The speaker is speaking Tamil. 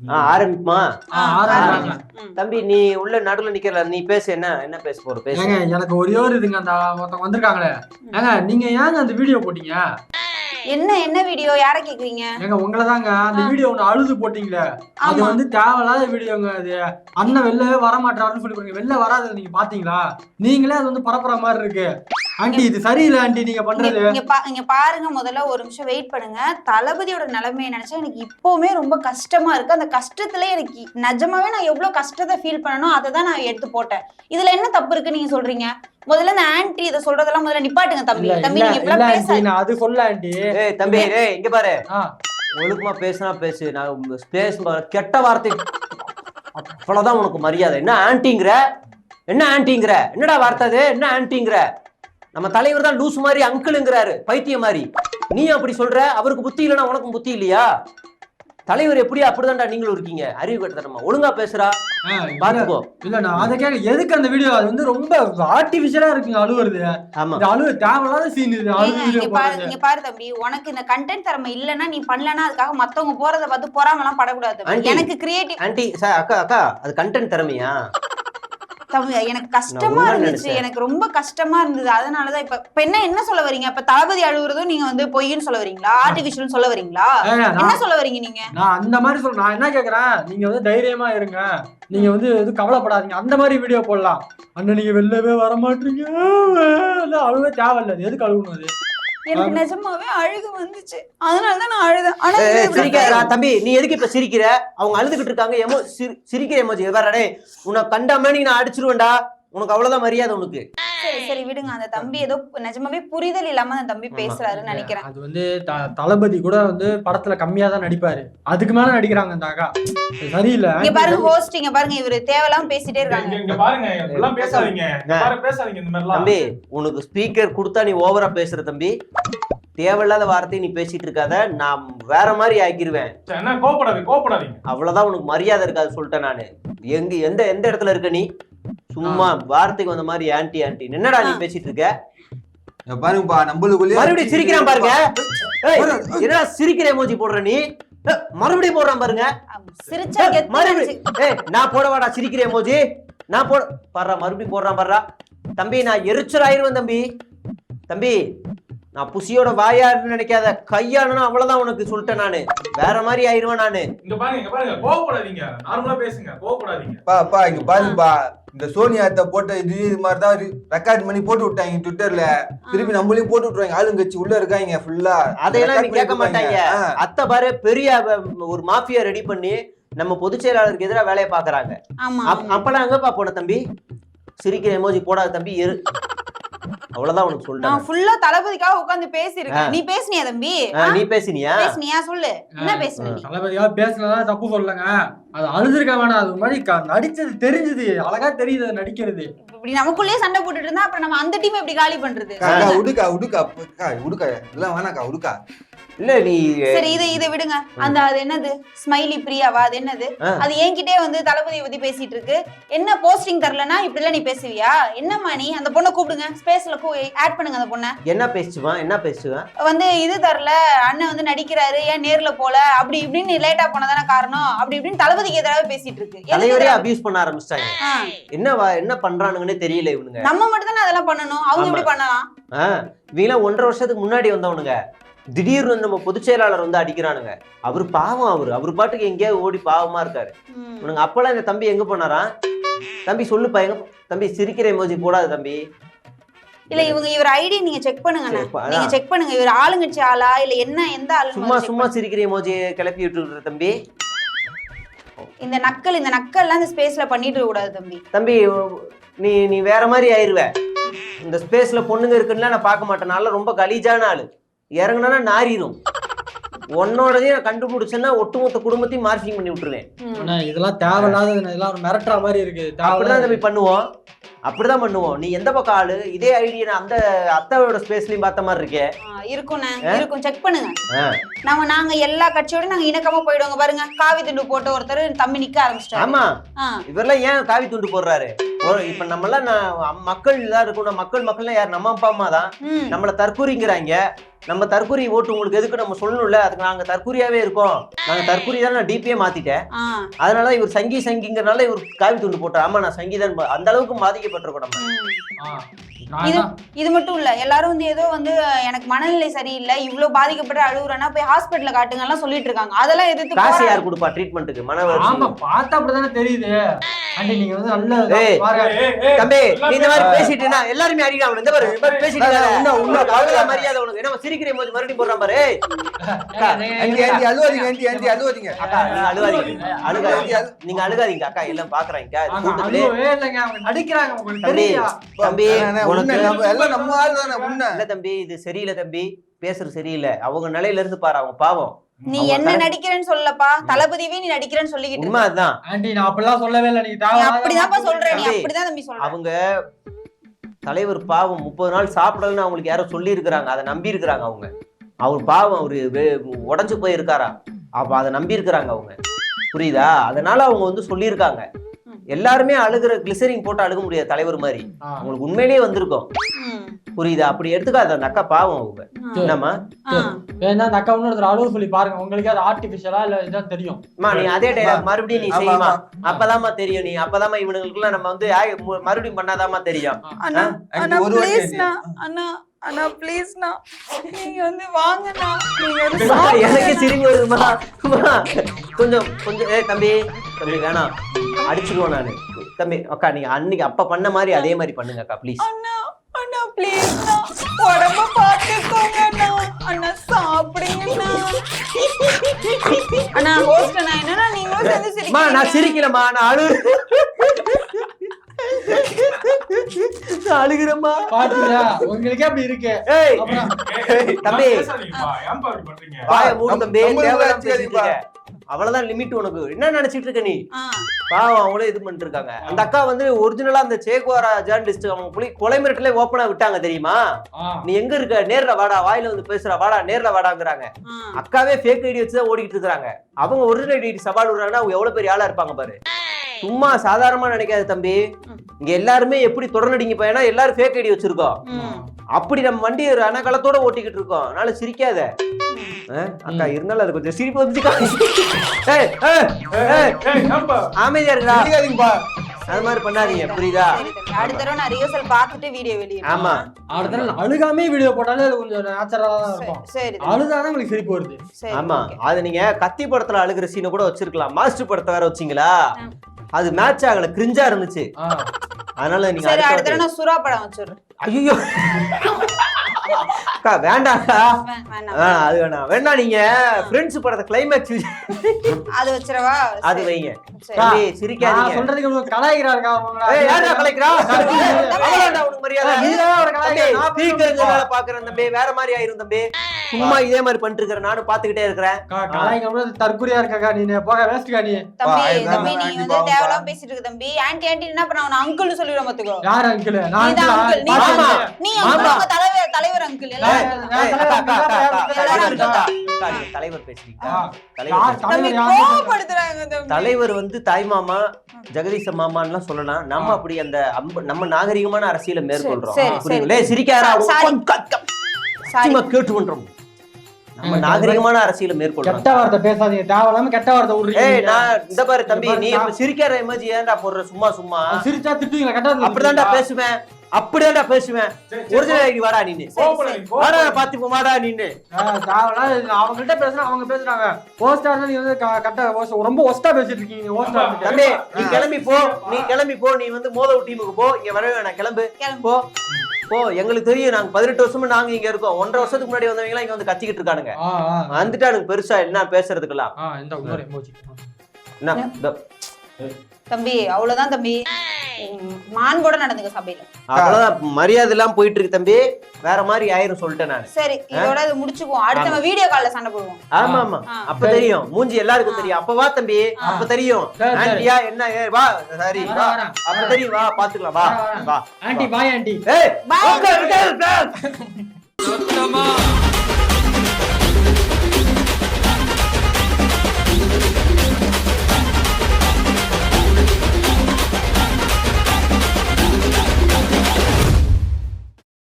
ஆ ஆரம்பிக்குமா. தம்பி நீ உள்ள நடுவுல நிக்கல நீ பேசு என்ன என்ன பேச போற பேசு. ஏங்க எனக்கு ஒரே ஒரு இதுங்க அந்த ஒருத்தவங்க வந்திருக்காங்களே. ஏங்க நீங்க ஏங்க அந்த வீடியோ போட்டீங்க? என்ன என்ன வீடியோ யார கேக்குறீங்க? ஏங்க உங்களை தாங்க அந்த வீடியோ ஒண்ணு அழுது போட்டீங்களே. அது வந்து தேவையில்லாத வீடியோங்க அது. அண்ணன் வெளிலவே வர மாட்டாருன்னு சொல்லி வெளில வராத நீங்க பாத்தீங்களா? நீங்களே அது வந்து பரப்புற மாதிரி இருக்கு. ஆண்டி இது சரியில்லை ஆண்டி நீங்க பண்றது. இங்க பாருங்க முதல்ல ஒரு நிமிஷம் வெயிட் பண்ணுங்க. தளபதியோட நிலைமையை நினைச்சா எனக்கு இப்பவுமே ரொம்ப கஷ்டமா இருக்கு. அந்த கஷ்டத்துல எனக்கு நிஜமாவே நான் எவ்வளவு கஷ்டத்தை ஃபீல் பண்ணணும் அதை தான் நான் எடுத்து போட்டேன். இதுல என்ன தப்பு இருக்கு நீங்க சொல்றீங்க? முதல்ல இந்த ஆன்டி இதை சொல்றதெல்லாம் முதல்ல நிப்பாட்டுங்க தம்பி. தம்பி நீங்க பேச நான் அது சொல்ல ஆண்டி ஏய் தம்பி ஏய் இங்க பாரு. ஒழுக்கமா பேசுனா பேசு. நான் பேச கெட்ட வார்த்தை. அவ்வளவுதான் உனக்கு மரியாதை. என்ன ஆன்ட்டிங்கிற என்ன ஆன்ட்டிங்கிற என்னடா வார்த்தை அது? என்ன ஆன்ட்டிங்கிற நம்ம தலைவர் தான் லூஸ் மாதிரி அங்கிளுங்கிறாரு பைத்தியம் மாதிரி. நீ அப்படி சொல்ற? அவருக்கு புத்தி இல்லைன்னா உனக்கும் புத்தி இல்லையா? தலைவர் எப்படியா அப்படிதான்டா நீங்களும் இருக்கீங்க. அறிவு கட்டத்தனமா. ஒழுங்கா பேசுறா. பாத்துக்கோ இல்ல நான் அதை கேட்க எதுக்கு அந்த வீடியோ அது வந்து ரொம்ப ஆர்டிபிஷியலா இருக்குங்க அழுவுறது. ஆமா. அழுவு தேவையில்லாத சீன் இது. இங்க பாரு தம்பி. உனக்கு இந்த கண்டென்ட் திறமை இல்லைன்னா நீ பண்ணலன்னா அதுக்காக மத்தவங்க போறத பார்த்து பொறாமலாம் படக்கூடாது தம்பி. ஆண்டி. எனக்கு கிரியேட்டிவ் ஆன்ட்டி சார் அக்கா அக்கா அது கண்டென்ட் திறமையா? எனக்கு கஷ்டமா இருந்துச்சு. எனக்கு ரொம்ப கஷ்டமா இருந்தது. அதனாலதான் இப்ப இப்ப என்ன என்ன சொல்ல வரீங்க? இப்ப தளபதி அழுகுறதும் நீங்க வந்து பொய்ன்னு சொல்ல வரீங்களா? ஆர்டிபிஷியல் சொல்ல வரீங்களா? என்ன சொல்ல வரீங்க நீங்க? நான் அந்த மாதிரி சொல்ல நான் என்ன கேக்குறேன்? நீங்க வந்து தைரியமா இருங்க. நீங்க வந்து எதுவும் கவலைப்படாதீங்க. அந்த மாதிரி வீடியோ போடலாம். அண்ணன் நீங்க வெளிலவே வர மாட்டீங்க. அழுவே தேவையில்ல. அது எதுக்கு அழுகணும் அது? எனக்கு நிஜமாவே அழுகு வந்துச்சு. அதனாலதான் நான் அழுதேன். ஆனா தம்பி நீ எதுக்கு இப்ப சிரிக்கிற? அவங்க அழுதுகிட்டு இருக்காங்க எமோ சிரி- சிரிக்கிற எமோஜி வேற டேய் உன்னை கண்ட மாதிரி நான் அடிச்சிருவேன்டா. உனக்கு அவ்வளவுதான் மரியாதை உனக்கு. சரி சரி விடுங்க. அந்த தம்பி ஏதோ நிஜமாவே புரிதல் இல்லாம அந்த தம்பி பேசுறாருன்னு நினைக்கிறேன். அது வந்து தளபதி கூட வந்து படத்துல கம்மியா தான் நடிப்பாரு. அதுக்கு மேல நடிக்கிறாங்க இந்த அக்கா. சரியில்லை. இங்க பாருங்க ஹோஸ்ட் இங்க பாருங்க இவரு தேவையில்லாம பேசிட்டே இருக்காங்க. இங்க- பாருங்க இப்படிலாம் பேசாதீங்க. பேசாதீங்க இந்த மாதிரிலாம். தம்பி உனக்கு ஸ்பீக்கர் கொடுத்தா நீ ஓவரா பேசுற தம்பி. தேவையில்லாத வார்த்தையை நீ பேசிட்டு இருக்காத. நான் வேற மாதிரி கோபப்படாதீங்க கோபப்படாதீங்க அவ்வளவுதான் உனக்கு மரியாதை இருக்காது சொல்லிட்டேன் நானு. எங்க எந்த எந்த இடத்துல இருக்க நீ? சும்மா வார்த்தைக்கு வந்த மாதிரி ஆன்டி ஆன்டி என்னடா நீ பேசிட்டு இருக்க? பாருங்கப்பா நம்மளுக்குள்ளே மறுபடியும் சிரிக்கிறான் பாருங்க. ஏய், என்னடா சிரிக்கிற எமோஜி போடுற நீ? மறுபடியும் போடுறான் பாருங்க. சிரிச்சா மறுபடியும் ஏய் நான் போடவாடா சிரிக்கிற எமோஜி நான் போட பாடுறா மறுபடியும் போடுறான் பாடுறா. தம்பி நான் எரிச்சல் ஆயிருவேன் தம்பி. தம்பி நான் புசியோட வாயாருன்னு நினைக்காத. கையானுனா அவ்வளவுதான் உனக்கு சொல்லிட்டேன் நானு. வேற மாதிரி ஆயிருவேன் நானு. இங்க பாருங்க இங்க பாருங்க. கோவப்படாதீங்க. நார்மலா பேசுங்க. கோவப்படாதீங்க. பா பா இங்க பாருங்கப்பா இந்த சோனியாத்த போட்ட இது இது மாதிரி தான் ரெக்கார்ட் பண்ணி போட்டு விட்டாங்க ட்விட்டர்ல திருப்பி நம்மளையும் போட்டு விட்டுருவாங்க. ஆளுங்கட்சி உள்ள இருக்காங்க ஃபுல்லா அதையெல்லாம் கேட்க மாட்டாங்க. அத்தை பாரு பெரிய ஒரு மாஃபியா ரெடி பண்ணி நம்ம பொதுச் செயலாளருக்கு எதிராக வேலையை பாக்குறாங்க அப்பெல்லாம் எங்கப்பா போன தம்பி? சிரிக்கிற எமோஜி போடாத தம்பி எரு அவ்வளவுதான் உனக்கு சொல்லிட்டேன் நான் ஃபுல்லா தளபதிக்காக உட்கார்ந்து பேசியிருக்கேன். நீ பேசுனியா தம்பி? நீ பேசினியா? பேசுனியா? சொல்லு. என்ன பேசுன நீ? தளபதியா பேசுனதா தப்பு சொல்லலங்க. அது அழுதுருக்க வேணாம். அது மாதிரி நடிச்சது தெரிஞ்சது. அழகா தெரியுது அது நடிக்கிறது. இப்படி நமக்குள்ளேயே சண்டை போட்டுட்டு இருந்தா அப்புறம் நம்ம அந்த டீம் எப்படி காலி பண்றது. அக்கா உடுக்கா உடுக்கா அக்கா உடுக்கா. இதெல்லாம் வேணாக்கா உடுக்கா. இல்ல நீ சரி இதை இதை விடுங்க. அந்த அது என்னது? ஸ்மைலி பிரியாவா அது என்னது. அது என்கிட்டே வந்து தளபதியை பத்தி பேசிட்டு இருக்கு. என்ன போஸ்டிங் தரலனா இப்படி எல்லாம் நீ பேசுவியா? என்னம்மா நீ? அந்த பொண்ணை கூப்பிடுங்க. ஸ்பேஸ்ல ஆட் பண்ணுங்க அந்த பொண்ணை. என்ன பேசுவான் என்ன பேசுவேன் வந்து இது தரல. அண்ணன் வந்து நடிக்கிறாரு. ஏன் நேர்ல போல? அப்படி இப்படின்னு லேட்டா போனதானே காரணம்? அப்படி இப்படின்னு தளபதிக்கு எதிராக பேசிட்டு இருக்கு தலைவரே? அபியூஸ் பண்ண ஆரம்பிச்சிட்டாங்க. என்ன என்ன பண்றானுங்கன்னு தெரியல இவனுங்க. நம்ம மட்டும் தானே அதெல்லாம் பண்ணணும். அவங்க. எப்படி பண்ணலாம்? ஆ, இவங்கெல்லாம் ஒன்றரை வருஷத்துக்கு முன்னாடி வந்தவனுங்க. திடீர்னு நம்ம பொதுச் செயலாளர் வந்து அடிக்கிறானுங்க. அவர் பாவம் அவரு. அவர் பாட்டுக்கு எங்கேயாவது ஓடி பாவமா இருக்காரு. உனக்கு அப்பெல்லாம் இந்த தம்பி எங்க போனாராம்? தம்பி சொல்லுப்பா எங்க தம்பி சிரிக்கிற எமோஜி போடாது தம்பி. இல்ல இவங்க இவர் ஐடி நீங்க செக் பண்ணுங்க நீங்க செக் பண்ணுங்க. இவர் ஆளுங்கட்சி ஆளா? இல்ல என்ன எந்த சும்மா ஆளு சும்மா சிரிக்கிற எமோஜி கிளப்பி விட்டு தம்பி. இந்த நக்கல் இந்த நக்கல்லாம் இந்த ஸ்பேஸ்ல பண்ணிட்டு கூடாது தம்பி. தம்பி நீ நீ வேற மாதிரி ஆயிருவ. இந்த ஸ்பேஸ்ல பொண்ணுங்க இருக்குன்னா நான் பார்க்க மாட்டேன். நல்லா ரொம்ப கலீஜான ஆளு. இறங்குனா நாரிடும் உன்னோடதையும் நான் கண்டுபிடிச்சேன்னா ஒட்டுமொத்த குடும்பத்தையும் மார்க்கிங் பண்ணி விட்டுருவேன். இதெல்லாம் தேவையில்லாத இதெல்லாம் ஒரு மிரட்டுற மாதிரி இருக்கு. அப்படிதான் தம்பி பண்ணுவோம். அப்படிதான் பண்ணுவோம். நீ எந்த பக்கம் ஆளு? இதே ஐடியா அந்த அத்தாவோட ஸ்பேஸ்லயும் பார்த்த மாதிரி இருக்கே. ஆ, இருக்குண்ணே இருக்கும். செக் பண்ணுங்க. ஆ. நம்ம நாங்க எல்லா கட்சியோட நாங்க இணக்கமா போயிடுவோங்க. பாருங்க. காவி துண்டு போட்டு ஒருத்தர் தம்பி நிக்க ஆரம்பிச்சிட்டாரு. ஆமா. இவரெல்லாம் ஏன் காவி துண்டு போடுறாரு? ஒரு இப்ப நம்ம எல்லாம் நான் மக்கள் தான் இருக்கணும். மக்கள் மக்கள்லாம் யார்? நம்ம அப்பா அம்மா தான். நம்மள தற்கூரிங்கிறாங்க நம்ம தற்கூரி ஓட்டு உங்களுக்கு எதுக்கு நம்ம சொல்லணும்ல? அதுக்கு நாங்க தற்கூரியாவே இருக்கோம். நாங்க தற்கூரி தான் நான் டிபியே மாத்திட்டேன். அதனால இவர் சங்கி சங்கிங்கிறனால இவர் காவி துண்டு போட்டார். ஆமா நான் சங்கீதன் அந்த அளவுக்கு பாதிக்கப்பட்டிருக்கோம் நம்ம. இது இது மட்டும் இல்ல எல்லாரும் வந்து ஏதோ வந்து எனக்கு மனநிலை சரியில்லை இவ்வளவு பாதிக்கப்பட்டு அழுகுறேன்னா போய் ஹாஸ்பிட்டல்ல காட்டுங்க எல்லாம் சொல்லிட்டு இருக்காங்க. அதெல்லாம் எதிர்த்து காசு யார் கொடுப்பா ட்ரீட்மெண்ட்டுக்கு மன ஆமா பார்த்தா அப்படிதானே தெரியுது. ஆண்டி நீங்க வந்து நல்ல தம்பி நீ இந்த மாதிரி பேச- பேசிட்டுனா எல்லாருமே அவனை. இந்த பாரு இந்த மாதிரி பேசிட்டு உன்ன-. உன்ன- மரியாதை உனக்கு. என்ன சிரிக்கிற போது மறுபடியும் பாரு. ஆண்டி அழுவாதீங்க அழுவாதீங்க. அக்கா நீங்க அழுகாதீங்க. ஆண்டி, அழுகாதீங்க அழு- நீங்க அழுகாதீங்க அக்கா. எல்லாம் பாக்குறாங்க. கூட்டத்திலே உங்களுக்கு தம்பி தம்பி எல்லாம் நம்ம ஆள் தானே இல்ல தம்பி இது சரியில்லை தம்பி. பேசுறது சரியில்லை. அவங்க நிலையில இருந்து பாரு அவங்க பாவம். நீ என்ன நடிக்கிறேன்னு சொல்லப்பா. தளபதியவே நீ நடிக்கிறேன்னு சொல்லிக்கிட்டு உண்மை ஆண்டி நான் அப்படிலாம் சொல்லவே இல்லை நீ அப்படிதான்ப்பா சொல்ற நீ அப்படிதான் தம்பி சொல்ற. அவங்க தலைவர் பாவம் முப்பது நாள் சாப்பிடலன்னு அவங்களுக்கு யாரோ சொல்லி இருக்கிறாங்க அதை நம்பி இருக்கிறாங்க அவங்க. அவர் பாவம் அவரு உடைஞ்சு போயிருக்காரா? அப்ப அதை நம்பி இருக்கிறாங்க அவங்க. புரியுதா? அதனால அவங்க வந்து சொல்லியிருக்காங்க. எல்லாருமே அழுகிற கிளிசரிங் போட்டு அழுக முடியாது தலைவர் மாதிரி. அவங்களுக்கு உண்மையிலேயே வந்திருக்கும். புரியுதா? அப்படி எடுத்துக்காத அந்த அக்கா பாவம் அவங்க. என்னம்மா. வேணா அந்த அக்கா இன்னொருத்தர் அழுவ சொல்லி பாருங்க. உங்களுக்கு அது ஆர்டிபிஷியலா இல்ல இதான் தெரியும்? அம்மா நீ அதே டைலாக் மறுபடியும் நீ செய்யுமா. அப்பதாம்மா தெரியும் நீ. அப்பதாம்மா இவனுங்களுக்குலாம் நம்ம வந்து மு- மறுபடியும் பண்ணாதாம்மா தெரியும். அண்ணா அண்ணா ப்ளீஸ்ண்ணா நீங்க வந்து வாங்கண்ணா. எனக்கு சிரிப்பு வருதுமா அம்மா, கொஞ்சம் கொஞ்சம் ஏ தம்பி. தம்பி வேணாம். அடிச்சிருவோம் நானு. தம்பி அக்கா நீங்க அன்னைக்கு அப்ப பண்ண மாதிரி அதே மாதிரி பண்ணுங்க அக்கா ப்ளீஸ் அண்ணா ப்ளீஸ்ண்ணா உடம்ப பார்த்துக்கோங்க அண்ணா. அண்ணா சாப்பிடுங்கண்ணா. அண்ணா ஹோஸ்ட் அண்ணா என்னன்னா நீங்களும் சேர்ந்து அம்மா நான் சிரிக்கிறீங்க சிரிக்கலம்மா நான் அழு நான் அழுகிறேம்மா. பாத்தீங்களா? உங்களுக்கே அப்படி இருக்கு. ஏய் தம்பி. வாய மூடு தம்பி. பேசிட்டு இருக்க. அவ்வளவுதான் லிமிட் உனக்கு. என்ன நினைச்சிட்டு இருக்க நீ? பாவம் அவங்களே இது பண்ணிட்டு இருக்காங்க அந்த அக்கா வந்து ஒரிஜினலா அந்த சேகுவாரா ஜேர்னலிஸ்ட் அவங்க புலி கொலை மிரட்டலே ஓப்பனா விட்டாங்க தெரியுமா? நீ எங்க இருக்க? நேர்ல வாடா வாயில வந்து பேசுற வாடா நேர்ல வாடாங்கிறாங்க. அக்காவே ஃபேக் ஐடி வச்சு தான் ஓடிக்கிட்டு இருக்காங்க அவங்க ஒரிஜினல் ஐடி சவால் விடுறாங்கன்னா அவங்க எவ்வளவு பெரிய ஆளா இருப்பாங்க பாரு. சும்மா சாதாரணமா நினைக்காத தம்பி. இங்க எல்லாருமே எப்படி தொடர்நடிங்க பையனா? எல்லாரும் ஃபேக் ஐடி வச்சிருக்கோம். அப்படி நம்ம வண்டி ரணகளத்தோட ஓட்டிக்கிட்டு இருக்கோம் அதனால சிரிக்காத? அக்கா இருந்தாலும் அது கொஞ்சம் சிரிப்பு வந்துச்சுக்கா ஏய், ஏய், ஏய், ஏய், ஏன்பா? அமைதியா இருக்கா. அது மாதிரி பண்ணாதீங்க புரியுதா. அடுத்த தடவை நான் ரிஹர்சல் பார்த்துட்டு வீடியோ வெளியிடுறேன் ஆமா அடுத்த நாள் அழுகாமே வீடியோ போட்டாலே அது கொஞ்சம் நேச்சுரலா தான் சரி, இருக்கும் சரி. அழுதாதான் உங்களுக்கு சிரிப்பு வருது சரி ஆமா. அது நீங்க கத்தி படத்துல அழுகிற சீனை கூட வச்சிருக்கலாம் மாஸ்டர் படத்தை வேற வச்சீங்களா. அது மேட்ச் ஆகல கிரிஞ்சா இருந்துச்சு அதனால நீங்க சரி அடுத்த அடுத்த தடவை நான் சுறா படம் வச்சிடுறேன். ஐயோ அக்கா வேண்டாம்க்கா. அது வேணாம். வேணா நீங்க ஃப்ரெண்ட்ஸ் படத்தை கிளைமேக்ஸ் அது வச்சிரவா அது வைங்க. சரி. தம்பி நான் சிரிக்காதீங்க சொல்றதுக்கு உங்களுக்கு கலாய்கிறாருக்கா ஏய் யாரா அவ்வளவுதான்டா உனக்கு மரியாதை. தம்பி, speaker இந்த வேலை பாக்குறேன் தம்பி. வேற மாதிரி ஆயிரும் தம்பி. சும்மா இதே மாதிரி பண்ணிட்டு இருக்கிறேன். நானும் பாத்துக்கிட்டே இருக்கிறேன் கலாய்க்க தற்குறியா இருக்காக்கா நீ? போக வேஸ்ட்கா நீ? தம்பி இதுதான் தம்பி நீ வந்து பா. பேசிட்டு இருக்க தம்பி. ஆன்டி ஆன்டி என்ன பண்ண? அவன அங்கிள் சொல்லிடுவோம் பாத்துக்கோ யார் அங்கிள் நான் uncle. நீ ஆ? தலைவர் தலைவர் அங்கிள் பேசுறீங்க வந்து தாய் மாமா ஜெகதீச மாமான்லாம் சொல்லலாம். நம்ம. அப்படி அந்த நம்ம நாகரிகமான அரசியலை மேற்கொள்றோம். புரியுங்களே சிரிக்காரா கேட்டு பண்றோம் நம்ம நாகரிகமான அரசியலை கெட்ட மேற்கொள்றோம் வார்த்தை பேசாதீங்க. தேவையில்லாம கெட்ட வார்த்தை விடுறீங்க. ஏய் நீங்க. நான் இந்த பாரு தம்பி நீ சிரிக்கிற எமோஜி ஏன்டா போடுற? சும்மா சும்மா. சிரிச்சா திட்டுவீங்களா? கெட்ட அப்படிதான்டா? பேசுவேன். அப்படிதான்டா பேசுவேன். ஒரிஜினல் ஐடி வாடா நீனு வாடா கோவப்படாதீங்க. பாத்து வாடா நீனு அவங்கள்ட்ட பேசுனா அவங்க பேசுறாங்க. போஸ்டா இருந்தா நீங்க வந்து கரெக்டா ரொம்ப ஒஸ்டா பேசிட்டு இருக்கீங்க ஹோஸ்டா தம்பி நீ கிளம்பி போ. நீ கிளம்பி போ. நீ வந்து மோதல் டீமுக்கு போ. இங்க வரவே வேணாம். கிளம்பு. போ. போ. எங்களுக்கு தெரியும். நாங்க பதினெட்டு வருஷமா நாங்க இங்க இருக்கோம். ஒன்றரை வருஷத்துக்கு முன்னாடி வந்தவங்க இங்க வந்து கத்திக்கிட்டு இருக்கானுங்க. ஆ ஆ. வந்துட்டானுங்க பெருசா. என்ன பேசுறதுக்கெல்லாம். என்ன? தம்பி அவ்வளவுதான் தம்பி. மாண்போட நடந்துக்க சபையில. அவ்வளவுதான் மரியாதை எல்லாம் போயிட்டு இருக்கு தம்பி. வேற மாதிரி ஆயிரும் சொல்லிட்டேன் நான். சரி இதோட இது முடிச்சுக்குவோம். அடுத்த நம்ம வீடியோ கால்ல சண்டை போடுவோம். ஆமா ஆமா. அப்ப தெரியும். மூஞ்சி எல்லாருக்கும் தெரியும். அப்ப வா தம்பி. அப்ப தெரியும். ஆண்டியா என்ன ஏய், வா சரி வா. அப்ப தெரியும். வா பாத்துக்கலாம். வா. வா ஆண்டி பாய் ஆண்டி. ஏய் உட்கார், உட்கார்.